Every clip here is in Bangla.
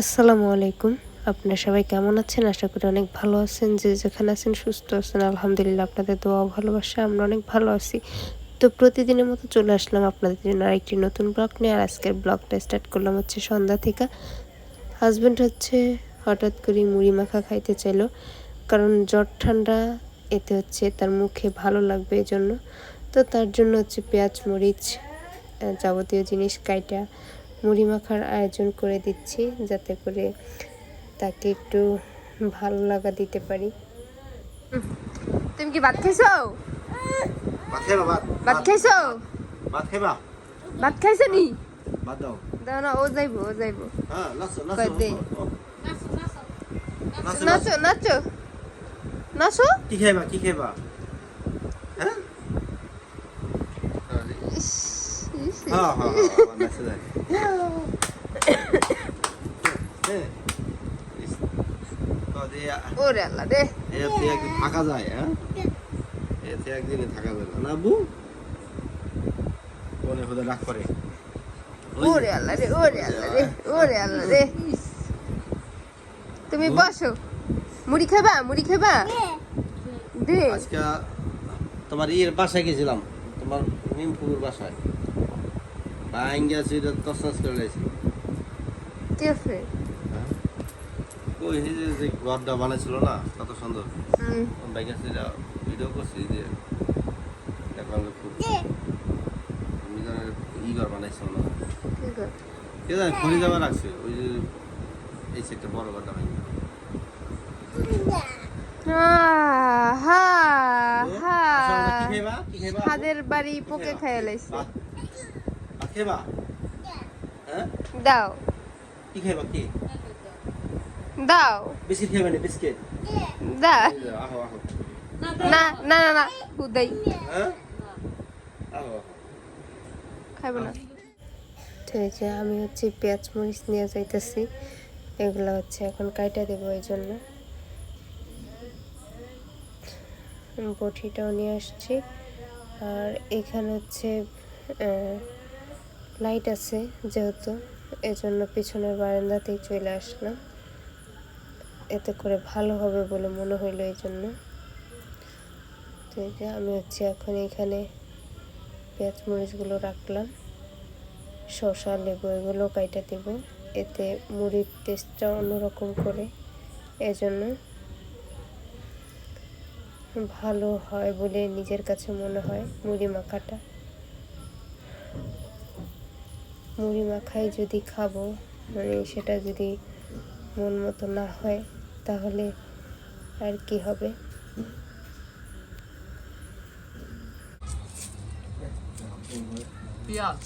আসসালামু আলাইকুম। আপনারা সবাই কেমন আছেন? আশা করি অনেক ভালো আছেন। যে যেখানে আছেন সুস্থ আছেন। আলহামদুলিল্লাহ আপনাদের দোয়া ভালোবাসা, আমরা অনেক ভালো আছি। তো প্রতিদিনের মতো চলে আসলাম আপনাদের জন্য আরেকটি নতুন ব্লগ নিয়ে। আর আজকের ব্লগটা স্টার্ট করলাম হচ্ছে সন্ধ্যা থেকে। হাজব্যান্ড হচ্ছে হঠাৎ করে মুড়ি মাখা খাইতে চাইলো। কারণ জ্বর ঠান্ডা, এতে হচ্ছে তার মুখে ভালো লাগবে এই জন্য তো তার জন্য হচ্ছে পেঁয়াজ, মরিচ যাবতীয় জিনিস কাইটা মুড়ি মাখার আয়োজন করে দিচ্ছি যাতে করে তাকে একটু ভালো লাগা দিতে পারি। তুমি কি ভাত খাইছো? ভাত খাইছো? ভাত খাইবা? ভাত খাইছো নি? ভাত দাও। দাও না ও যাইবো ও যাইবো। হ্যাঁ নাচো কই দে। নাচো নাচো। নাচো নাচো। নাচো? কি খাইবা কি খাইবা হ্যাঁ ইস, ওরে আল্লাহ রে এতে একদিন থাকা যায় হ্যাঁ এতে একদিনে থাকা যায় না না বু হতে রাগ করে ওই যে, ওরে আল্লাহ রে ওরে আল্লাহ রে ওরে আল্লাহ রে তুমি বসো মুড়ি খাবা মুড়ি খাবা দে আজকে তোমার ইয়ের বাসায় গেছিলাম তোমার নিমপুকুর বাসায় ভাঙ্গা সুইটা তসনস করে লাইছি। কি আছে ওই যে যে- যে ঘরটা বানাইছিল না কত সুন্দর। ভাঙ্গা সুইটা ভিডিও করছি যে যে খুব ই ঘর বানাইছিল না। কি জানে খনি যাওয়া রাখছে ওই যে এই সেটটা বড় ঘরটা হা আচ্ছা, হাদের বাড়ি পোকে খাইয়া লাইছে। ভাত হ্যাঁ? দাও। কি খাইবা কি? দাও। বিস্কিট খাইবা না বিস্কিট? দা। আহো আহো। না না না না হুদাই। হ্যাঁ? আহো খাইব না। ঠিক আছে আমি হচ্ছে পেঁয়াজ মরিচ নিয়ে যাইতেছি এগুলো হচ্ছে এখন কাইটা দেবো এই জন্য। বটিটাও নিয়ে আসছি। আর এখানে হচ্ছে লাইট আছে যেহেতু, এজন্য পিছনের বারান্দাতেই চলে আসলাম। এতে করে ভালো হবে বলে মনে হইল এই জন্য তো আমি হচ্ছে এখন এখানে পেঁয়াজ মরিচগুলো রাখলাম। শসা, লেবু এগুলো কাইটা দেব। এতে মুড়ির টেস্টটা অন্যরকম করে। এজন্য ভালো হয় বলে নিজের কাছে মনে হয় মুড়ি মাখাটা। মুড়ি মাখাই যদি খাব মানে সেটা যদি মন মতো না হয় তাহলে আর কি হবে? পেঁয়াজ।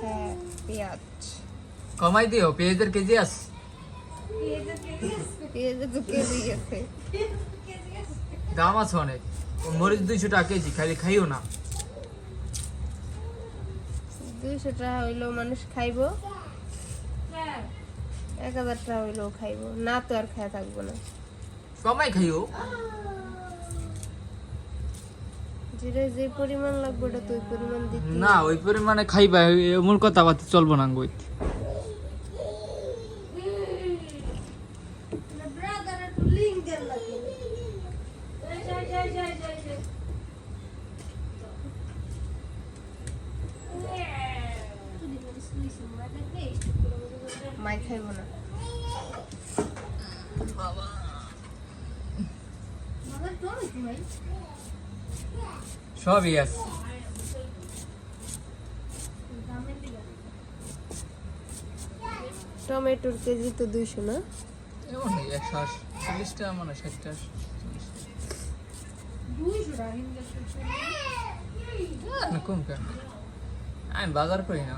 হ্যাঁ পেঁয়াজ। কমাই দিও পেঁয়াজের কেজি আছে। দাম আছে অনেক। মরিচ দুইশো টাকা কেজি খালি খাইও না। দুইশো টাকা হইলেও মানুষ খাইবো। এক হাজার টাকা হইলেও খাইবো। না তো আর খায় থাকব না। কমাই খাইও? যেটা যে পরিমাণ লাগবে ওটা তো ওই পরিমাণ দিতে না ওই পরিমাণে খাইবা এমন কথা বাতি চলবো না গই সবই আছে। টমেটোর কেজি তো দুইশো না? একশো চল্লিশ টাকা মনে ষাট টাকা কম কেন? আমি বাজার করি না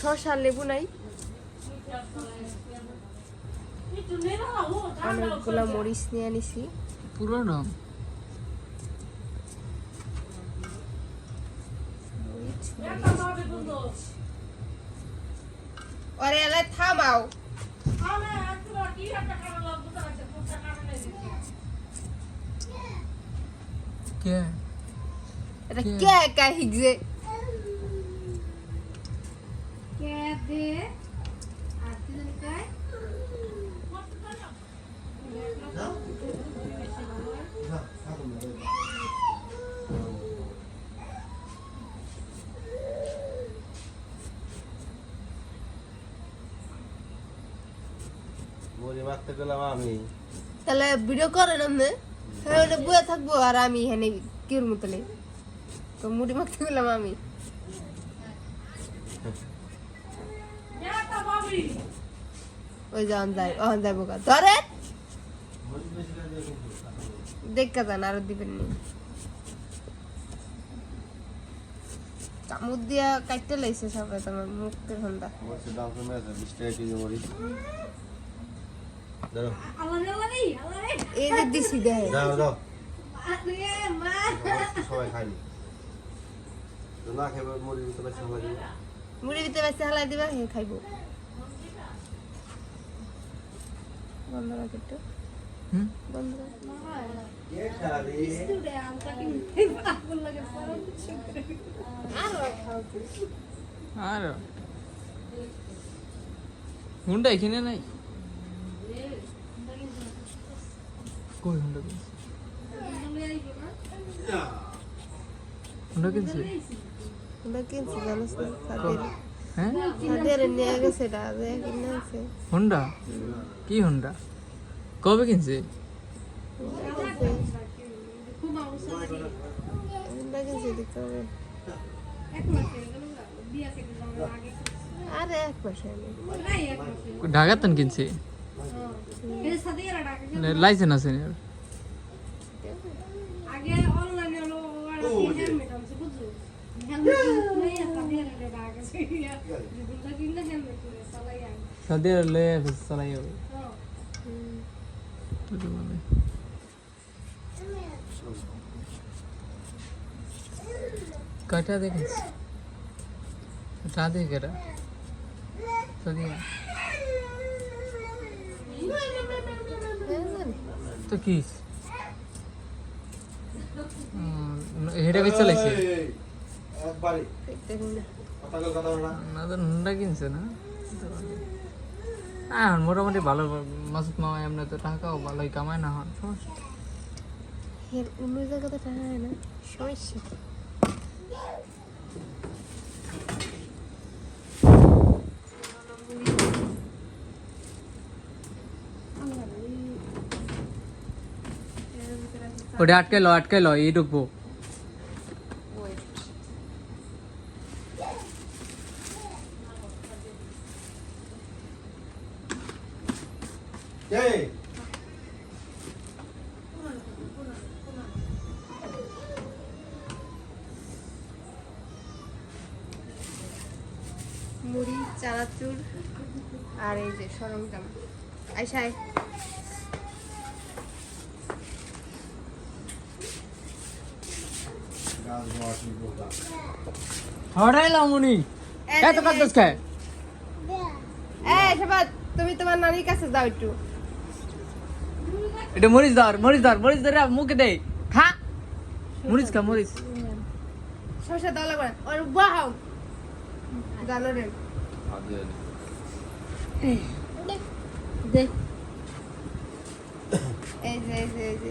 শসা লেবু নাই? অনেকগুলা মরিচ নিয়ে আনিছি পুরনো আরে এলাই থামাও। কে এটা কে? কে একা হিগছে মুড়ি মাখতে গেলাম আমি। তাহলে ভিডিও করেন আপনি ওটা বয়ে থাকব আর আমি এখানে কির মতো নেই। তো মুড়ি মাখতে গেলাম আমি। ওই যে অন যাই অন গা ধরে। দেখা যান আরও দিবেন নি। কামড় দিয়া কাটতে লাইছে সবাই তোমার মুখের হন্দা বলছে দাম কমে আছে বিশ টাকা কেজি মরিচ। ধরো এই যে দিছি দেয় দাও দাও সবাই খাইনি না। খেয়ে মুড়ির ভিতরে সবাই দিবে মুড়ি ভিতরে বেশি হালাই দিবা হে খাইবো। বন্ধ রাখ একটু। হুম? বন্ধ রাখ। কই হুন্ডা কিনছে হুন্ডা কিনছে কিনছি জানিস না? সাদের হ্যাঁ? সাদের নিয়ে গেছে এটা আজ কিনে আছে হুন্ডা কি হুন্ডা কবে কিনছে? আমরা কিনছি হবে আরে এক মাস ঢাকাতেন কিনছে। লাইসেন্স আছে আগে অনলাইনে হলো হেলমেট আনছে বুঝছ? সাদিয়া লয়ে চালাই হবে হ্যাঁ। কয়টা দেখিস টা দেখে সাদিয়া তো কিস হেটা বেচ চালাইছে একবারই না কথা কল কথা বলা না? তো হুন্ডা কিনছে না? হ্যাঁ মোটামুটি ভালো মাসুদ মামা এমনি তো টাকাও ভালোই কামায় না হন সমস্যা অন্য জায়গাতে টাকা হয় না সমস্যা কি? ওটা আটকে লো আটকে লো এই ঢুকবো। মুড়ি চানাচুর আর এই যে সরঞ্জাম আইসাই বস নিবো এত কাজ খায় এই সবাই তুমি তোমার নানির কাছে যাও একটু। এটা মরিচ ধর মরিচ ধর মরিচ ধরে মুখে দে। খা। মরিচ খা মরিচ। শসা দাও লাগবে ওর বাহাও জানো রে। এই যে এই যে এই যে।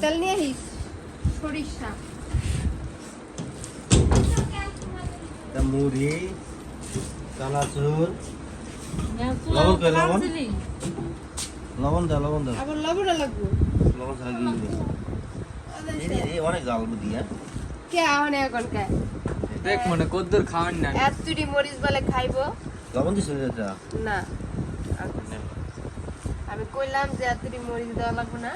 তেল নিয়ে আহিস সরিষা। মুড়ি চানাচুর। লবণ কই লবণ? লবণ দাও লবণ দাও আবার লবণ লাগবো। লবণ ছাড়া অনেক জাল বুদ্ধি হ্যাঁ? কে আহনে এখন কে দেখ মনে কদ্দুর খাওয়ান না। এতটি মরিচ বলে খাইবো। লবণ এটা না। আমি কইলাম যে এতটি মরিচ দেওয়া লাগবে না।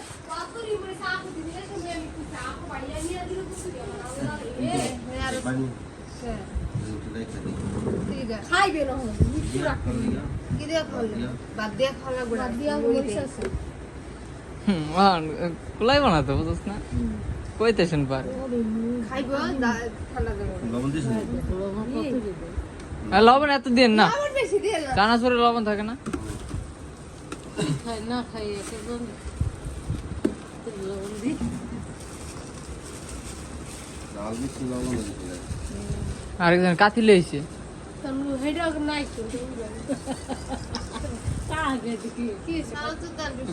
না হ্যাঁ, খাইবে না হল মিষ্টি রাখবে কি দিয়ে বাদ দিয়ে খাওয়া না? দিয়া মরিচ। আছে হুম। কুলাই বানাতো বুঝছ না কইতেছেন পার। দেবো লবণ এত দিন না। চানাচুরে লবণ থাকে না? লবণ দিছিল আরেকজন কাতি লইছে। নাই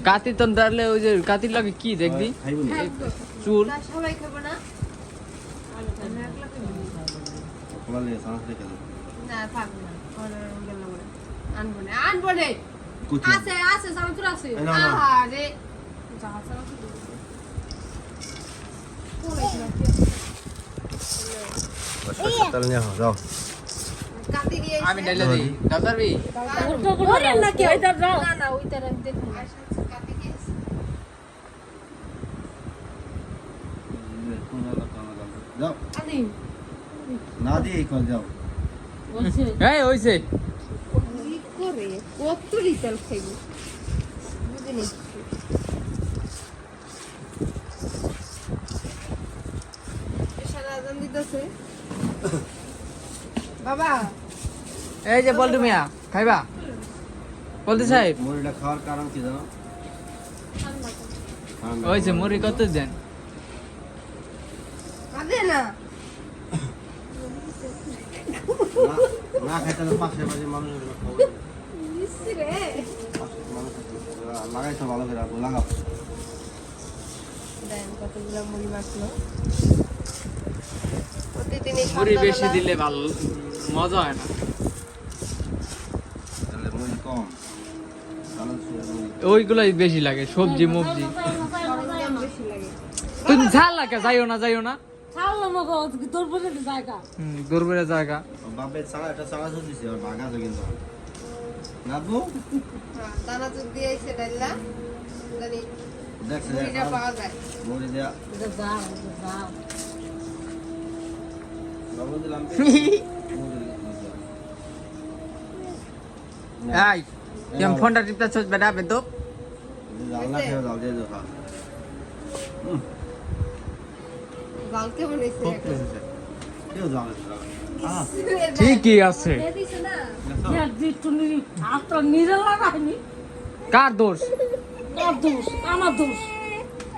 কাতি তো দাঁড়লে ওই যে কাতির লাগে কি দেখবি চুল সবাই খাব না আছে আছে সামতুর আছে যাও কাতি নিয়ে আমি ডাইলে দিই। দাদারবি ওরে না কি ওইটা দাও না না ওইটা রাখ দেখুন কাতি নিয়ে এসে। যাও। আদি। না দিয়ে কল যাও। এই হইছে। কি করে? কত লিটার খাইব? বুঝিনি এসারা আজান দিতেছে। বাবা। এই যে বলটু মিয়া খাইবা? বলতে সাহেব। মুড়িটা খাওয়ার কারণ কি জানো? ঠান্ডা। হইছে মুড়ি কত দেন? কাঁদে না। না- না খাইতে তো পাশে পাশে মানুষের আছে। লাগাইছো ভালো করে লাগাও দেন কতগুলো মুড়ি মাখলো। প্রতিদিন মুড়ি বেশি দিলে ভালো মজা হয় না। কম ওইগুলাই বেশি লাগে সবজি মুবজি তুমি ঝাল লাগে যাইও না যাইও না জায়গা দিছে আর আছে কিন্তু নাবু দানা জানি দেখছে পাওয়া যায় দেয়া দিলাম। এই কেমন ফোনটা টিপতে চোখ বেটা খেয়ে দিয়ে কেমন হয়েছে কেউ জাল ঠিকই আছে কার দোষ কার দোষ আমার দোষ